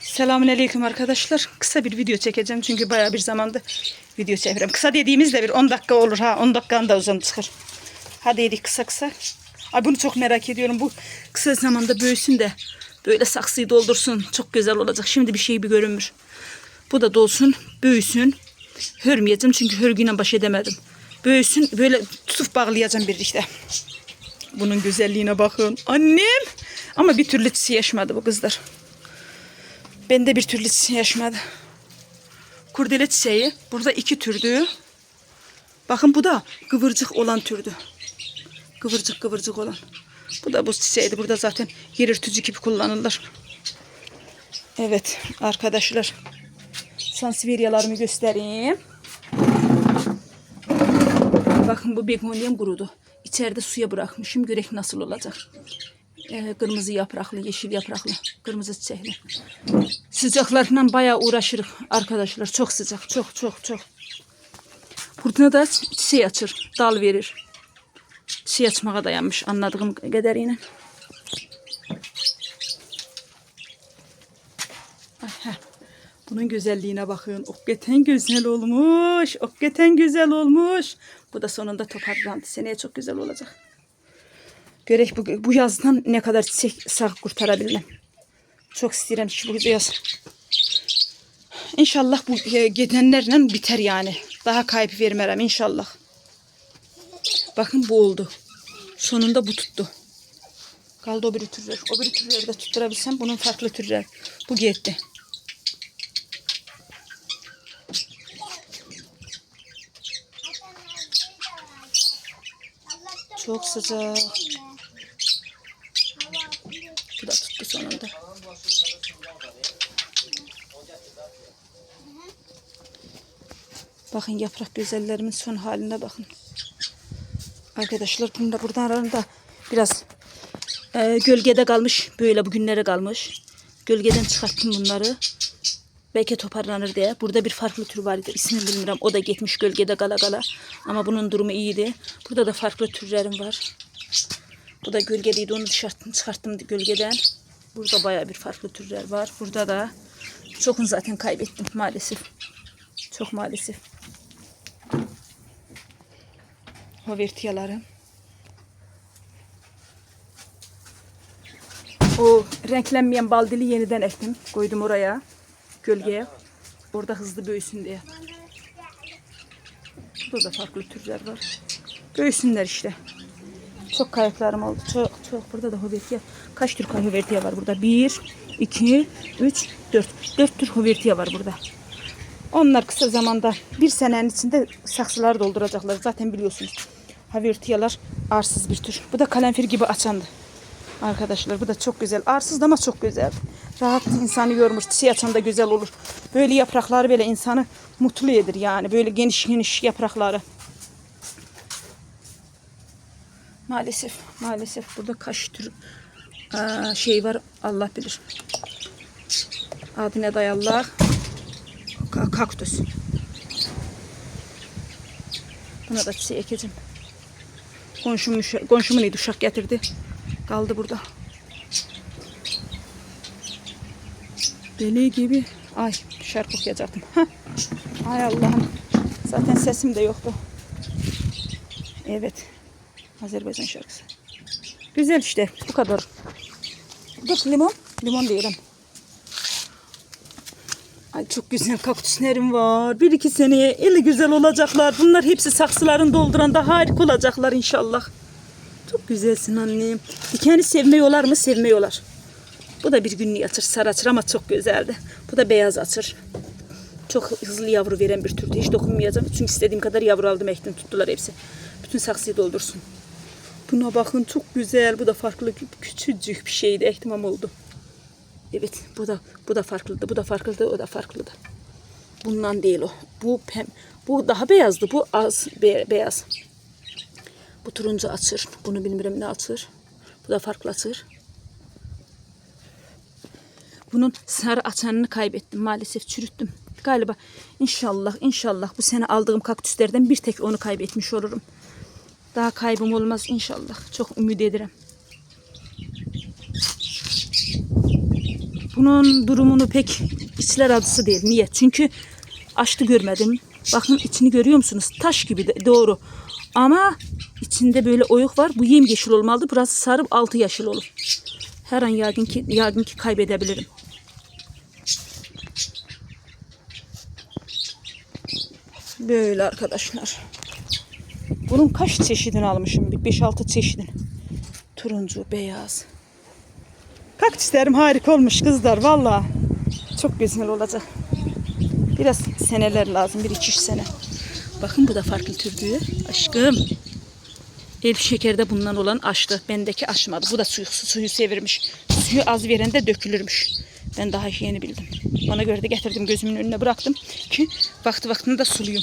Selamünaleyküm arkadaşlar. Kısa bir video çekeceğim çünkü bayağı bir zamanda video çekiyorum. Kısa dediğimizde bir 10 dakika olur ha. 10 dakikanın da uzun çıkar. Hadi yedik kısa kısa. Ay bunu çok merak ediyorum. Bu kısa zamanda büyüsün de böyle saksıyı doldursun. Çok güzel olacak. Şimdi bir şey bir görünmür. Bu da dolsun, büyüsün. Hörmeyeceğim çünkü hörgüyle baş edemedim. Büyüsün böyle tutup bağlayacağım bir işte. Bunun güzelliğine bakın. Annem. Ama bir türlü yaşmadı bu kızlar. Bende bir türlü yaşmadı. Kurdele çiçeği burada iki türdü. Bakın bu da kıvırcık olan türdü. Kıvırcık kıvırcık olan. Bu da bu çiçeğiydi. Burada zaten yer örtücü gibi kullanılır. Evet arkadaşlar. Sansevieryalarımı göstereyim. Bakın bu begoniyem kurudu. İçeride suya bırakmışım. Görek nasıl olacak. Ee, kırmızı yapraklı, yeşil yapraklı, kırmızı çiçekli. Sıcaklarından bayağı uğraşırız arkadaşlar. Çok sıcak, çok çok çok. Burada da çiçeği açır, dal verir. Çiçeği açmağa dayanmış anladığım kadarıyla. Heh. Bunun güzelliğine bakın. Hakikaten güzel olmuş. Hakikaten güzel olmuş. Bu da sonunda toparlandı. Seneye çok güzel olacak. Görek bu, bu yazdan ne kadar çiçek sağ kurtarabilirim. Çok istedim ki bu yaz. İnşallah bu e, gidenlerle biter yani. Daha kayıp vermerem inşallah. Bakın bu oldu. Sonunda bu tuttu. Kaldı o bir türler. O bir türleri de tutturabilsem bunun farklı türler. Bu gitti. Çok sıcak. Bu da tuttu sonunda. Bakın yaprak güzellerimin son haline bakın. Arkadaşlar bunu da buradan arasında biraz e, gölgede kalmış. Böyle bugünlere kalmış. Gölgeden çıkarttım bunları. Belki toparlanır diye. Burada bir farklı tür vardı. İsmini bilmiyorum. O da gitmiş gölgede gala gala. Ama bunun durumu iyiydi. Burada da farklı türlerim var. Bu da gölgeliydi. Onu dışarı çıkarttım gölgeden. Burada bayağı bir farklı türler var. Burada da çokun zaten kaybettim maalesef. Çok maalesef. Hovertiyalarım. O renklenmeyen baldili yeniden ektim. Koydum oraya. Gölgeye. Orada hızlı büyüsün diye. Burada da farklı türler var. Büyüsünler işte. Çok kayaklarım oldu. Çok çok. Burada da hovertiya. Kaç tür hovertiya var burada? Bir, iki, üç, dört. Dört tür hovertiya var burada. Onlar kısa zamanda bir senenin içinde saksıları dolduracaklar. Zaten biliyorsunuz. Havertiyalar arsız bir tür. Bu da kalemfir gibi açandı. Arkadaşlar bu da çok güzel. Arsız ama çok güzel. Rahat insanı yormuş. Çiçeği açan da güzel olur. Böyle yaprakları böyle insanı mutlu edir yani. Böyle geniş geniş yaprakları. Maalesef, maalesef burada kaç tür aa, şey var Allah bilir. Adına dayalılar. Ka- kaktüs. Buna da çiçeği ekeceğim. Komşum, komşumun idi uşak getirdi. Kaldı burada. Deli gibi. Ay şarkı okuyacaktım. Heh. Ay Allah'ım. Zaten sesim de yoktu. Evet. Azerbaycan şarkısı. Güzel işte. Bu kadar. Dur limon. Limon diyelim. Ay çok güzel kaktüslerim var. Bir iki seneye eli güzel olacaklar. Bunlar hepsi saksıların dolduranda harika olacaklar inşallah. Çok güzelsin annem. Dikeni sevmiyorlar mı? Sevmiyorlar. Bu da bir günlük açır, sarı açır ama çok güzeldi. Bu da beyaz açır. Çok hızlı yavru veren bir türdü. Hiç dokunmayacağım. Çünkü istediğim kadar yavru aldım ektim. Tuttular hepsi. Bütün saksıyı doldursun. Buna bakın çok güzel. Bu da farklı küçücük bir şeydi. Ektimam oldu. Evet bu da bu da farklıydı. Bu da farklıydı. O da farklıydı. Bundan değil o. Bu pem, bu daha beyazdı. Bu az be- beyaz. Bu turuncu açır. Bunu bilmiyorum ne açır. Bu da farklı açır. Bunun sarı açanını kaybettim. Maalesef çürüttüm. Galiba inşallah inşallah bu sene aldığım kaktüslerden bir tek onu kaybetmiş olurum. Daha kaybım olmaz inşallah. Çok ümit ederim. bunun durumunu pek içler acısı değil. Niye? Çünkü açtı görmedim. Bakın içini görüyor musunuz? Taş gibi de doğru. Ama içinde böyle oyuk var. Bu yemyeşil olmalı. Burası sarıp altı yeşil olur. Her an yarın ki, yarın ki kaybedebilirim. Böyle arkadaşlar. Bunun kaç çeşidini almışım? Bir 5-6 çeşidini. Turuncu, beyaz. Kaktüslerim harika olmuş kızlar valla. Çok güzel olacak. Biraz seneler lazım. Bir iki üç sene. Bakın bu da farklı türdü. Aşkım. Elif şekerde bundan olan açtı. Bendeki açmadı. Bu da suyu, suyu sevirmiş. Suyu az veren de dökülürmüş. Ben daha yeni bildim. Bana göre de getirdim gözümün önüne bıraktım ki vakti vaktinde suluyum.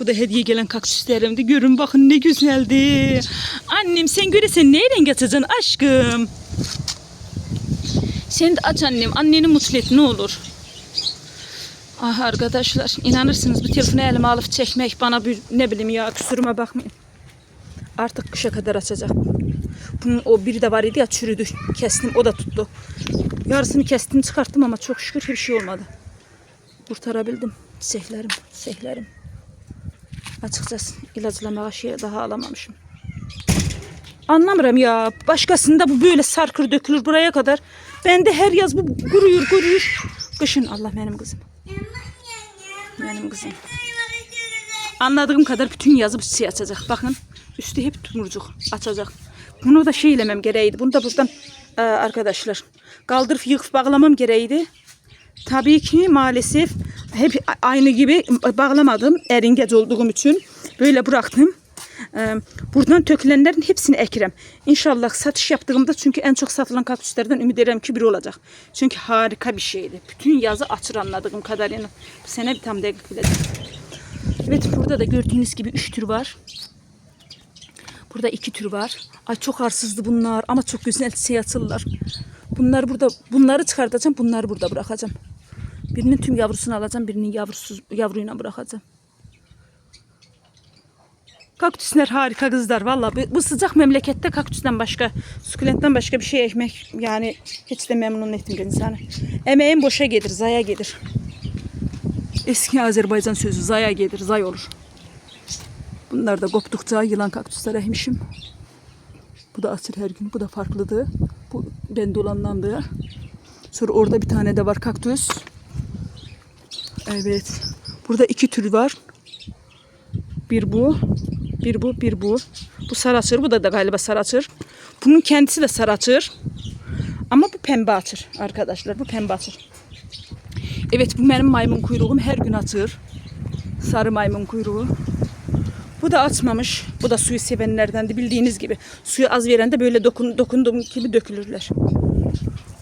Bu da hediye gelen kaktüslerimdi. Görün bakın ne güzeldi. Annem sen göresen nereden getireceksin aşkım? Sen de aç annem. Anneni mutlu et ne olur. Ah arkadaşlar inanırsınız bu telefonu elime alıp çekmek bana bir ne bileyim ya kusuruma bakmayın. Artık kışa kadar açacak. Bunun o biri de var idi ya çürüdü. Kestim o da tuttu. Yarısını kestim çıkarttım ama çok şükür hiçbir şey olmadı. Kurtarabildim. Çiçeklerim, çiçeklerim. Açıkçası ilaclamaya şey daha alamamışım. Anlamıyorum ya. Başkasında bu böyle sarkır dökülür buraya kadar. Bende her yaz bu kuruyur kuruyur. Kışın Allah benim kızım. Benim kızım. Anladığım kadar bütün yazı bu çiçeği açacak. Bakın üstü hep tumurcuk açacak. Bunu da şey elemem gereğiydi. Bunu da buradan e, arkadaşlar kaldırıp yıkıp bağlamam gereğiydi. Tabii ki maalesef hep aynı gibi bağlamadım. Eringeç olduğum için böyle bıraktım. Ee, Buradan tökülenlerin hepsini ekirəm. İnşallah satış yaptığımda çünkü en çok satılan kaktüslerden ümit ederim ki biri olacak. Çünkü harika bir şeydi. Bütün yazı açır anladığım kadarıyla. Bu sene bir tam dakik bileceğim. Evet burada da gördüğünüz gibi üç tür var. Burada iki tür var. Ay çok arsızdı bunlar ama çok güzel çiçeği atırlar. Bunları burada bunları çıkartacağım. Bunları burada bırakacağım. Birinin tüm yavrusunu alacağım. Birinin yavrusuz yavruyla bırakacağım. Kaktüsler harika kızlar. Valla bu, bu sıcak memlekette kaktüsten başka, sukulentten başka bir şey ekmek yani hiç de memnun etmiyor insanı. Emeğin boşa gelir, zaya gelir. Eski Azerbaycan sözü zaya gelir, zay olur. Bunlar da koptukça yılan kaktüslere hemşim. Bu da açır her gün. Bu da farklıdı. Bu bende olanlandı. Sonra orada bir tane de var kaktüs. Evet. Burada iki tür var. Bir bu, bir bu, bir bu. Bu saraçır, bu da da galiba saraçır. Bunun kendisi de saraçır. Ama bu pembe açır arkadaşlar. Bu pembe açır. Evet bu benim maymun kuyruğum her gün açır. Sarı maymun kuyruğu. Bu da açmamış. Bu da suyu sevenlerden de bildiğiniz gibi. Suyu az veren de böyle dokun, dokunduğum gibi dökülürler.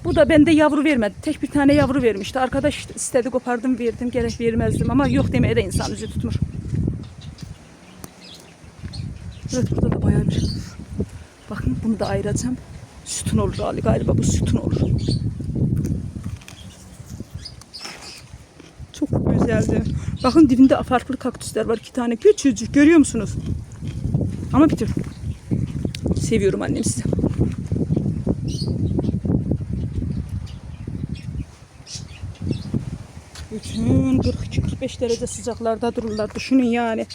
Bu da bende yavru vermedi. Tek bir tane yavru vermişti. Arkadaş istedi kopardım verdim. Gerek vermezdim ama yok demeye de insan yüzü tutmuş. Evet burada da bayağı bir. Bakın bunu da ayıracağım. Sütun olur hali galiba bu sütun olur. Çok güzeldi. Bakın dibinde farklı kaktüsler var. iki tane küçücük görüyor musunuz? Ama bir tür. Seviyorum annem sizi. Bütün 42-45 derece sıcaklarda dururlar. Düşünün yani.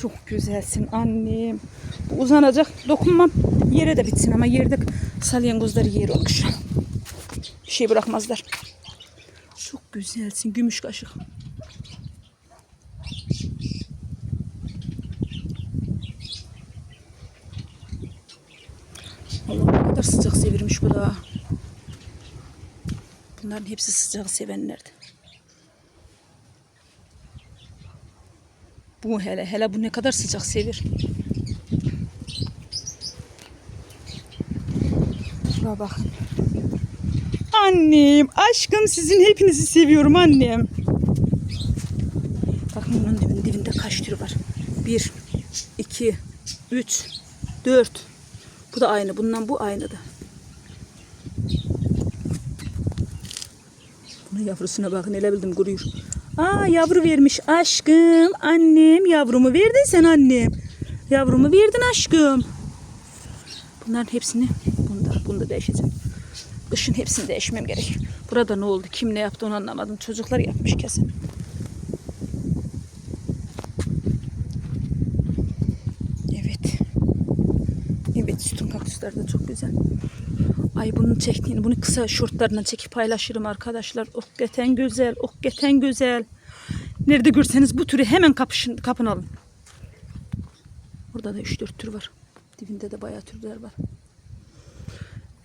Çok güzelsin annem. Bu uzanacak. Dokunmam. Yere de bitsin ama yerde salyangozları yer olmuş. Bir şey bırakmazlar. Çok güzelsin. Gümüş kaşık. Allah ne kadar sıcak sevirmiş bu da. Bunların hepsi sıcak sevenlerdi. Bu hele hele bu ne kadar sıcak sevir. Şuna bakın. Annem, aşkım sizin hepinizi seviyorum annem. Bakın bunun dibinde, dibinde kaç tür var. Bir, iki, üç, dört. Bu da aynı. Bundan bu aynı da. Bunun yavrusuna bakın. Ele bildim kuruyor. Aa yavru vermiş aşkım. Annem yavrumu verdin sen annem. Yavrumu verdin aşkım. Bunların hepsini bunda, bunda değişeceğim. Kışın hepsini değişmem gerek. Burada ne oldu? Kim ne yaptı onu anlamadım. Çocuklar yapmış kesin. Evet. Evet kaktüsler de çok güzel. Ay bunun çektiğini, bunu kısa şortlarından çekip paylaşırım arkadaşlar. Okgeten güzel, okgeten güzel. Nerede görseniz bu türü hemen kapışın, kapın alın. Burada da 3-4 tür var. Dibinde de bayağı türler var.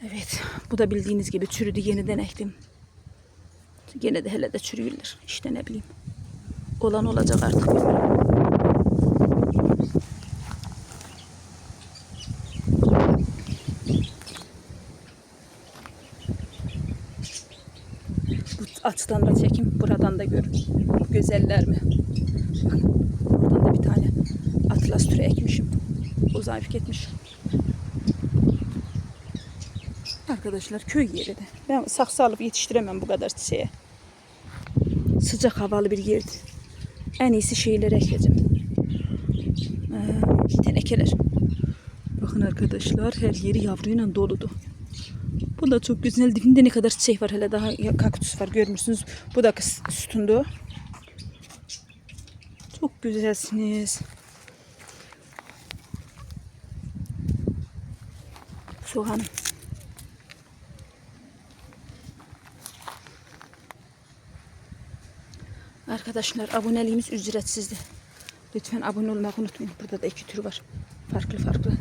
Evet, bu da bildiğiniz gibi çürüdü yeniden ektim. Gene de hele de çürüyorlar. İşte ne bileyim. Olan olacak artık. Bu açıdan da çekim, buradan da görün. Güzeller mi? Bakın, buradan da bir tane atlas türü ekmişim. Uzayıp gitmiş. Arkadaşlar köy yeri de. Ben saksı alıp yetiştiremem bu kadar çiçeğe. Sıcak havalı bir yerdi. En iyisi şeyleri ekeceğim. Ee, tenekeler. Bakın arkadaşlar her yeri yavruyla doludu. Bu da çok güzel. Dibinde ne kadar çiçek var. Hele daha kaktüs var. Görmüşsünüz. Bu da sütundu. Çok güzelsiniz. Soğanım. Arkadaşlar aboneliğimiz ücretsizdi. Lütfen abone olmayı unutmayın. Burada da iki tür var. Farklı farklı.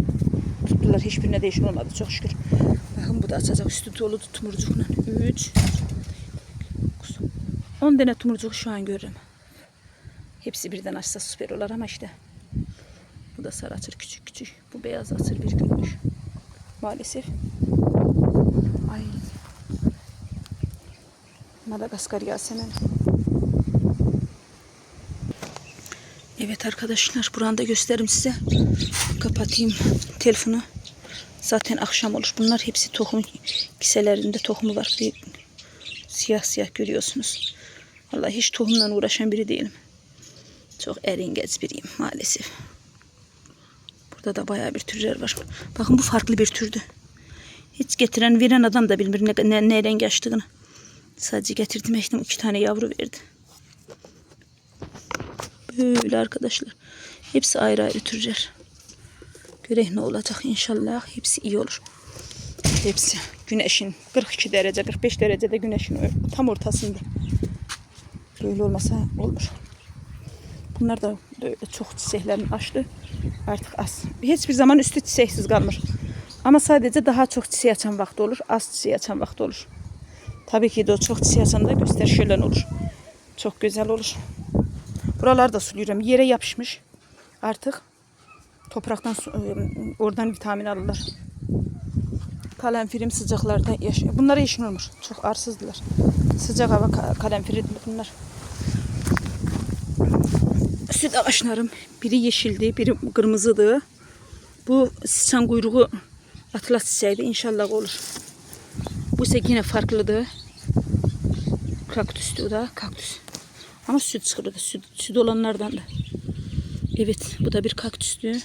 Tuttular hiçbirine değişim olmadı çok şükür. Bakın bu da açacak üstü dolu tumurcukla. 3 10 tane tumurcuk şu an görürüm. Hepsi birden açsa süper olur ama işte. Bu da sarı açır küçük küçük. Bu beyaz açır bir günmüş. Maalesef. Ay. Madagaskar Yasemin. Evet arkadaşlar buranı da gösteririm size. Kapatayım telefonu. Zaten akşam olur. Bunlar hepsi tohum kiselerinde tohumu var. Bir siyah siyah görüyorsunuz. Vallahi hiç tohumla uğraşan biri değilim. Çok eringeç biriyim maalesef. Burada da bayağı bir türler var. Bakın bu farklı bir türdü. Hiç getiren veren adam da bilmiyor ne, ne, ne renk açtığını. Sadece getirdim ektim iki tane yavru verdi. Böyle arkadaşlar. Hepsi ayrı ayrı türler. Görek ne olacak inşallah. Hepsi iyi olur. Hepsi güneşin 42 derece 45 derecede güneşin tam ortasında. Böyle olmasa olmuş. Bunlar da böyle çok çiçeklerini açtı. Artık az. Hiçbir zaman üstü çiçeksiz kalmır. Ama sadece daha çok çiçek açan vakti olur. Az çiçek açan vakti olur. Tabii ki de o çok çiçek açan da gösterişli olur. Çok güzel olur. Buralar da suluyorum. Yere yapışmış. Artık topraktan ıı, oradan vitamin alırlar. Kalemfirim sıcaklarda yaşıyor. Bunlara işin olmuş. Çok arsızdılar. Sıcak hava ka- kalemfiridir bunlar. Süt ağaçlarım. Biri yeşildi, biri kırmızıydı. Bu sıçan kuyruğu atlas çiçeğiydi. İnşallah olur. Bu ise yine farklıdı. Kaktüstü da. Kaktüs. Ama süt çıkırdı. Süt, süt olanlardan da. Evet bu da bir kaktüstü.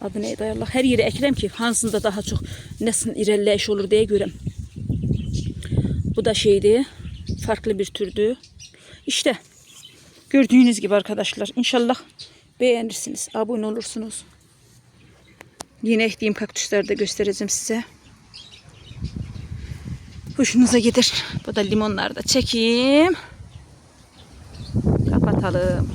Adı neydi Allah. Her yere ekrem ki hansında daha çok nesin ilerleyiş olur diye görem. Bu da şeydi. Farklı bir türdü. İşte gördüğünüz gibi arkadaşlar. İnşallah beğenirsiniz. Abone olursunuz. Yine ektiğim kaktüsleri de göstereceğim size. Hoşunuza gider. Bu da limonlar da çekeyim. Kapatalım.